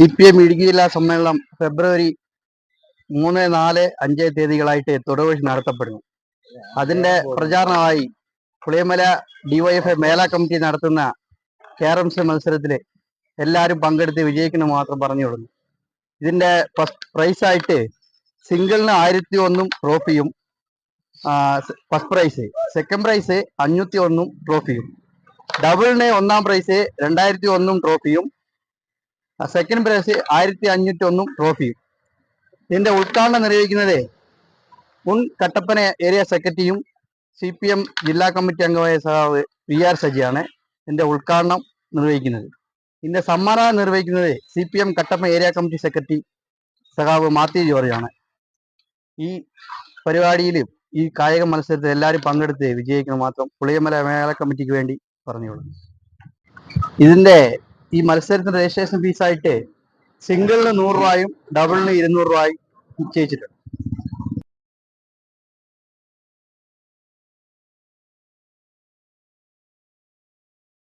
C P M Idukki ജില്ലാ സമ്മേളനം ഫെബ്രുവരി മൂന്ന് നാല് അഞ്ച് തീയതികളായിട്ട് തുടർവഴി നടത്തപ്പെടുന്നു. അതിന്റെ പ്രചാരണമായി പുളിയമല ഡിവൈഎഫ്ഐ മേള കമ്മിറ്റി നടത്തുന്ന ക്യാരംസ് മത്സരത്തിൽ എല്ലാവരും പങ്കെടുത്ത് വിജയിക്കണം മാത്രം പറഞ്ഞു കൊടുക്കുന്നു ഇതിന്റെ ഫസ്റ്റ് പ്രൈസ് ആയിട്ട് സിംഗിളിന് ആയിരത്തി ഒന്നും ട്രോഫിയും ഫസ്റ്റ് പ്രൈസ് സെക്കൻഡ് പ്രൈസ് അഞ്ഞൂറ്റി ഒന്നും ട്രോഫിയും. ഡബിളിന് ഒന്നാം പ്രൈസ് രണ്ടായിരത്തി ഒന്നും ട്രോഫിയും സെക്കൻഡ് പ്രൈസ് ആയിരത്തി അഞ്ഞൂറ്റി ഒന്നും ട്രോഫിയും ഇതിന്റെ ഉദ്ഘാടനം നിർവഹിക്കുന്നത് മുൻ കട്ടപ്പന ഏരിയ സെക്രട്ടറിയും സി പി എം ജില്ലാ കമ്മിറ്റി അംഗമായ സഹാവ് വി ആർ സജിയാണ് ഇതിന്റെ ഉദ്ഘാടനം നിർവഹിക്കുന്നത്. ഇതിന്റെ സമ്മാനം നിർവഹിക്കുന്നത് C P M Kattappana area committee secretary സഹാവ് Mathew ജോർജാണ്. ഈ പരിപാടിയിൽ ഈ കായിക മത്സരത്തിൽ എല്ലാവരും പങ്കെടുത്ത് വിജയിക്കണം മാത്രം പുളിയമല മേഖല കമ്മിറ്റിക്ക് വേണ്ടി പറഞ്ഞോളൂ ഇതിന്റെ ഈ മത്സരത്തിന് രജിസ്ട്രേഷൻ ഫീസായിട്ട് സിംഗിളിന് നൂറ് രൂപയും ഡബിളിന് ഇരുന്നൂറ് രൂപയും നിശ്ചയിച്ചിട്ടുണ്ട്.